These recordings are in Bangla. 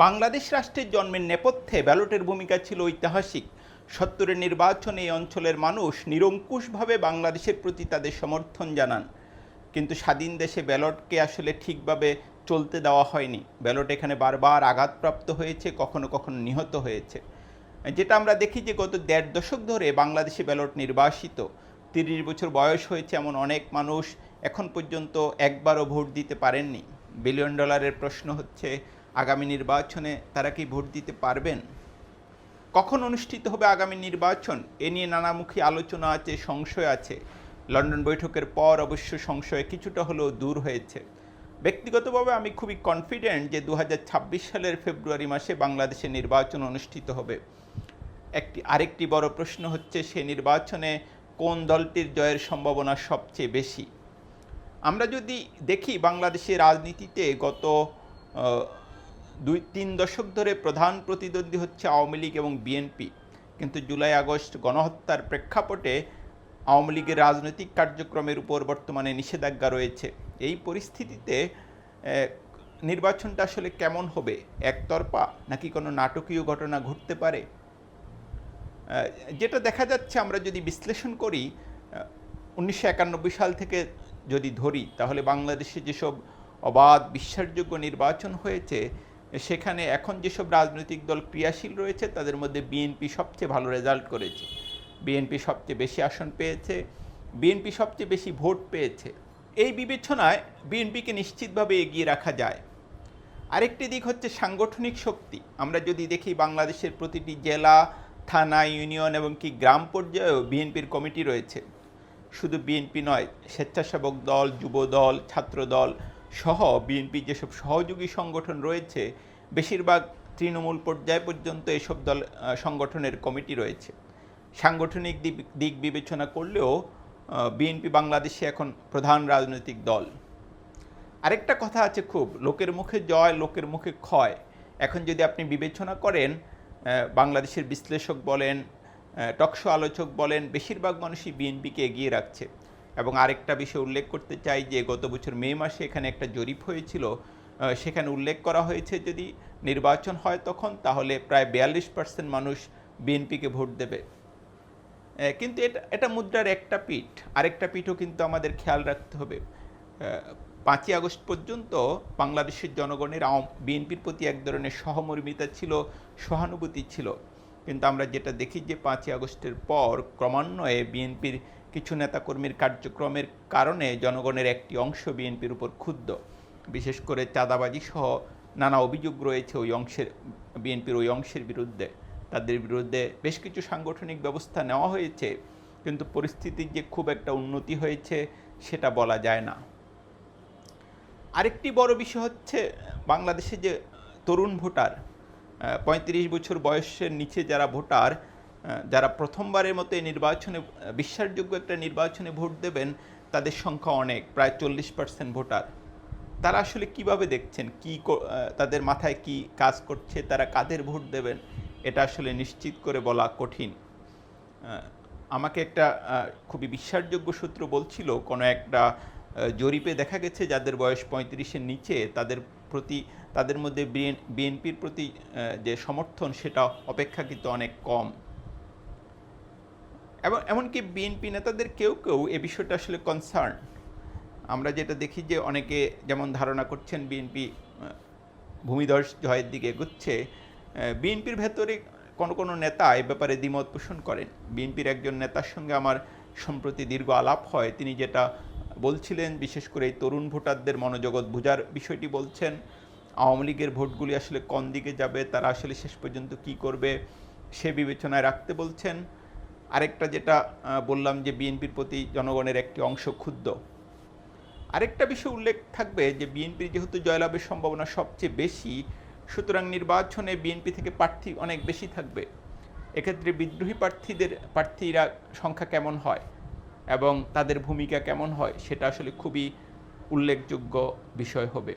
বাংলাদেশ রাষ্ট্রের জন্মের নেপথ্যে ব্যালটের ভূমিকা ছিল ঐতিহাসিক। সত্তরের নির্বাচনে এই অঞ্চলের মানুষ নিরঙ্কুশভাবে বাংলাদেশের প্রতি তাদের সমর্থন জানান। কিন্তু স্বাধীন দেশে ব্যালটকে আসলে ঠিকভাবে চলতে দেওয়া হয়নি। ব্যালট এখানে বারবার আঘাতপ্রাপ্ত হয়েছে, কখনো কখনো নিহত হয়েছে। যেটা আমরা দেখি যে গত দেড় দশক ধরে বাংলাদেশে ব্যালট নির্বাসিত। তিরিশ বছর বয়স হয়েছে এমন অনেক মানুষ এখন পর্যন্ত একবারও ভোট দিতে পারেননি। বিলিয়ন ডলারের প্রশ্ন হচ্ছে আগামী নির্বাচনে তারা কি ভোট দিতে পারবেন? কখন অনুষ্ঠিত হবে আগামী নির্বাচন? এ নিয়ে নানামুখী আলোচনা আছে, সংশয় আছে। লন্ডন বৈঠকের পর অবশ্য সংশয় কিছুটা হলেও দূর হয়েছে। ব্যক্তিগতভাবে আমি খুবই কনফিডেন্ট যে দু হাজার ছাব্বিশ সালের ফেব্রুয়ারি মাসে বাংলাদেশে নির্বাচন অনুষ্ঠিত হবে। একটি, আরেকটি বড় প্রশ্ন হচ্ছে, সে নির্বাচনে কোন দলটির জয়ের সম্ভাবনা সবচেয়ে বেশি? আমরা যদি দেখি বাংলাদেশের রাজনীতিতে গত দুই তিন দশক ধরে প্রধান প্রতিদ্বন্দ্বী হচ্ছে আওয়ামী লীগ এবং বিএনপি। কিন্তু জুলাই আগস্ট গণহত্যার প্রেক্ষাপটে আওয়ামী লীগের রাজনৈতিক কার্যক্রমের উপর বর্তমানে নিষেধাজ্ঞা রয়েছে। এই পরিস্থিতিতে নির্বাচনটা আসলে কেমন হবে? একতরফা নাকি কোনো নাটকীয় ঘটনা ঘটতে পারে? যেটা দেখা যাচ্ছে আমরা যদি বিশ্লেষণ করি উনিশশো একানব্বই সাল থেকে যদি ধরি, তাহলে বাংলাদেশে যেসব অবাধ বিশ্বাসযোগ্য নির্বাচন হয়েছে সেখানে এখন যেসব রাজনৈতিক দল ক্রিয়াশীল রয়েছে, তাদের মধ্যে বিএনপি সবচেয়ে ভালো রেজাল্ট করেছে। বিএনপি সবচেয়ে বেশি আসন পেয়েছে বিএনপি সবচেয়ে বেশি ভোট পেয়েছে। এই বিবেচনায় বিএনপিকে নিশ্চিতভাবে এগিয়ে রাখা যায়। আরেকটি দিক হচ্ছে সাংগঠনিক শক্তি। আমরা যদি দেখি বাংলাদেশের প্রতিটি জেলা, থানা, ইউনিয়ন এবং কি গ্রাম পর্যায়েও বিএনপির কমিটি রয়েছে। শুধু বিএনপি নয়, স্বেচ্ছাসেবক দল, যুব দল, ছাত্র দল সহ বিএনপির যেসব সহযোগী সংগঠন রয়েছে, বেশিরভাগ তৃণমূল পর্যায় পর্যন্ত এসব দল সংগঠনের কমিটি রয়েছে। সাংগঠনিক দিক বিবেচনা করলেও বিএনপি বাংলাদেশে এখন প্রধান রাজনৈতিক দল। আরেকটা কথা আছে খুব, লোকের মুখে জয়, লোকের মুখে ক্ষয়। এখন যদি আপনি বিবেচনা করেন বাংলাদেশের বিশ্লেষক বলেন টকশো আলোচক বলেন, বেশিরভাগ মানুষই বিএনপিকে এগিয়ে রাখছে। এবং আরেকটা বিষয় উল্লেখ করতে চাই যে গত বছর মে মাসে এখানে একটা জরিপ হয়েছিল সেখানে উল্লেখ করা হয়েছে যদি নির্বাচন হয় তখন তাহলে প্রায় বিয়াল্লিশ পার্সেন্ট মানুষ বিএনপিকে ভোট দেবে। কিন্তু এটা এটা মুদ্রার একটা পিঠ। আরেকটা পিঠও কিন্তু আমাদের খেয়াল রাখতে হবে। পাঁচই আগস্ট পর্যন্ত বাংলাদেশের জনগণের বিএনপির প্রতি এক ধরনের সহমর্মিতা ছিল, সহানুভূতি ছিল। কিন্তু আমরা যেটা দেখি যে পাঁচই আগস্টের পর ক্রমান্বয়ে বিএনপির কিছু নেতাকর্মীর কার্যক্রমের কারণে জনগণের একটি অংশ বিএনপির উপর ক্ষুব্ধ। বিশেষ করে চাঁদাবাজি সহ নানা অভিযোগ রয়েছে ওই অংশের, বিএনপির ওই অংশের বিরুদ্ধে। তাদের বিরুদ্ধে বেশ কিছু সাংগঠনিক ব্যবস্থা নেওয়া হয়েছে, কিন্তু পরিস্থিতির যে খুব একটা উন্নতি হয়েছে সেটা বলা যায় না। আরেকটি বড় বিষয় হচ্ছে বাংলাদেশে যে তরুণ ভোটার পঁয়ত্রিশ বছর বয়সের নিচে যারা ভোটার যারা প্রথমবারের মতো এই নির্বাচনে বিশ্বাসযোগ্য একটা নির্বাচনে ভোট দেবেন, তাদের সংখ্যা অনেক, প্রায় চল্লিশ পার্সেন্ট ভোটার। তারা আসলে কীভাবে দেখছেন? কি তাদের মাথায় কি কাজ করছে? তারা কাদের ভোট দেবেন? এটা আসলে নিশ্চিত করে বলা কঠিন। আমাকে একটা খুবই বিশ্বাসযোগ্য সূত্র বলছিল, কোনো একটা জরিপে দেখা গেছে যাদের বয়স পঁয়ত্রিশের নিচে, তাদের প্রতি, তাদের মধ্যে বিএনপির প্রতি যে সমর্থন, সেটা অপেক্ষাকৃত অনেক কম। এবং এমনকি বিএনপি নেতাদের কেউ কেউ এ বিষয়টা আসলে কনসার্ন আমরা যেটা দেখি যে অনেকে যেমন ধারণা করছেন বিএনপি ভূমিধস জয়ের দিকে এগুচ্ছে বিএনপির ভেতরে কোনো কোনো নেতা এ ব্যাপারে দ্বিমত পোষণ করেন। বিএনপির একজন নেতার সঙ্গে আমার সম্প্রতি দীর্ঘ আলাপ হয়। তিনি যেটা বলছিলেন, বিশেষ করে এই তরুণ ভোটারদের মনোজগৎ বোঝার বিষয়টি বলছেন, আওয়ামী লীগের ভোটগুলি আসলে কোন দিকে যাবে, তারা আসলে শেষ পর্যন্ত কি করবে, সে বিবেচনায় রাখতে বলছেন। আরেকটা যেটা বললাম যে বিএনপির প্রতি জনগণের একটি অংশ ক্ষুব্ধ। আরেকটা বিষয় উল্লেখ থাকবে যে বিএনপির যেহেতু জয়লাভের সম্ভাবনা সবচেয়ে বেশি, সুতরাং নির্বাচনে বিএনপি থেকে প্রার্থী অনেক বেশি থাকবে। এক্ষেত্রে বিদ্রোহী প্রার্থীদের, প্রার্থীরা সংখ্যা কেমন হয় এবং তাদের ভূমিকা কেমন হয় সেটা আসলে খুবই উল্লেখযোগ্য বিষয় হবে।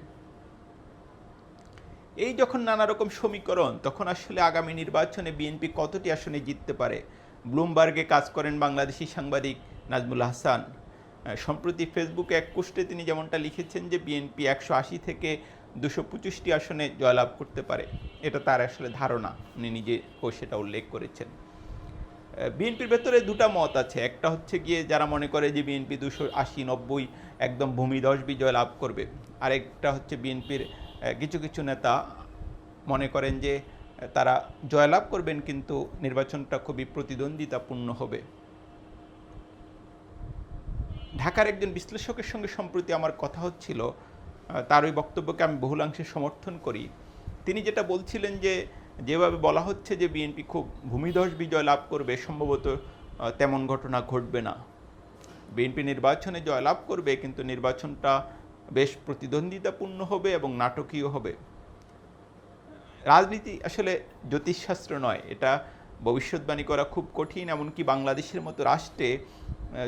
এই যখন নানা রকম সমীকরণ, তখন আসলে আগামী নির্বাচনে বিএনপি কতটি আসনে জিততে পারে? ব্লুমবার্গে কাজ করেন বাংলাদেশি সাংবাদিক নাজমুল হাসান। সম্প্রতি ফেসবুকে এক পোস্টে তিনি যেমনটা লিখেছেন যে, বিএনপি একশো আশি থেকে দুশো পঁচিশটি আসনে জয়লাভ করতে পারে। এটা তার আসলে ধারণা। উনি নিজেও সেটা উল্লেখ করেছেন। বিএনপির ভেতরে দুটা মত আছে। একটা হচ্ছে গিয়ে যারা মনে করে যে, বিএনপি দুশো আশি নব্বই একদম ভূমিধস বিজয় লাভ করবে। আরেকটা হচ্ছে বিএনপির কিছু কিছু নেতা মনে করেন যে তারা জয়লাভ করবেন, কিন্তু নির্বাচনটা খুবই প্রতিদ্বন্দ্বিতাপূর্ণ হবে। ঢাকার একজন বিশ্লেষকের সঙ্গে সম্প্রতি আমার কথা হচ্ছিল তার ওই বক্তব্যকে আমি বহুলাংশে সমর্থন করি। তিনি যেটা বলছিলেন যে, যেভাবে বলা হচ্ছে যে বিএনপি খুব ভূমিধস বিজয় লাভ করবে, সম্ভবত তেমন ঘটনা ঘটবে না। বিএনপি নির্বাচনে জয়লাভ করবে, কিন্তু নির্বাচনটা বেশ প্রতিদ্বন্দ্বিতাপূর্ণ হবে এবং নাটকীয় হবে। রাজনীতি আসলে জ্যোতিষশাস্ত্র নয়, এটা ভবিষ্যৎবাণী করা খুব কঠিন, এমনকি বাংলাদেশের মতো রাষ্ট্রে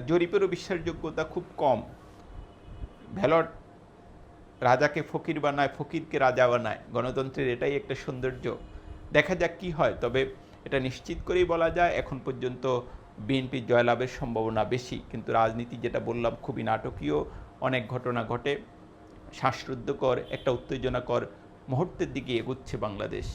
জরিপেরও বিশ্বাসযোগ্যতা খুব কম। ভ্যালট রাজাকে ফকির বানায়, ফকিরকে রাজা বানায়, গণতন্ত্রের এটাই একটা সৌন্দর্য। দেখা যাক কি হয়, তবে এটা নিশ্চিত করেই বলা যায়, এখন পর্যন্ত বিএনপির জয়লাভের সম্ভাবনা বেশি, কিন্তু রাজনীতি যেটা বললাম খুবই নাটকীয়, অনেক ঘটনা ঘটে। শ্বাসরুদ্ধকর, একটা উত্তেজনাকর মুহূর্তের দিকে এগোচ্ছে বাংলাদেশ।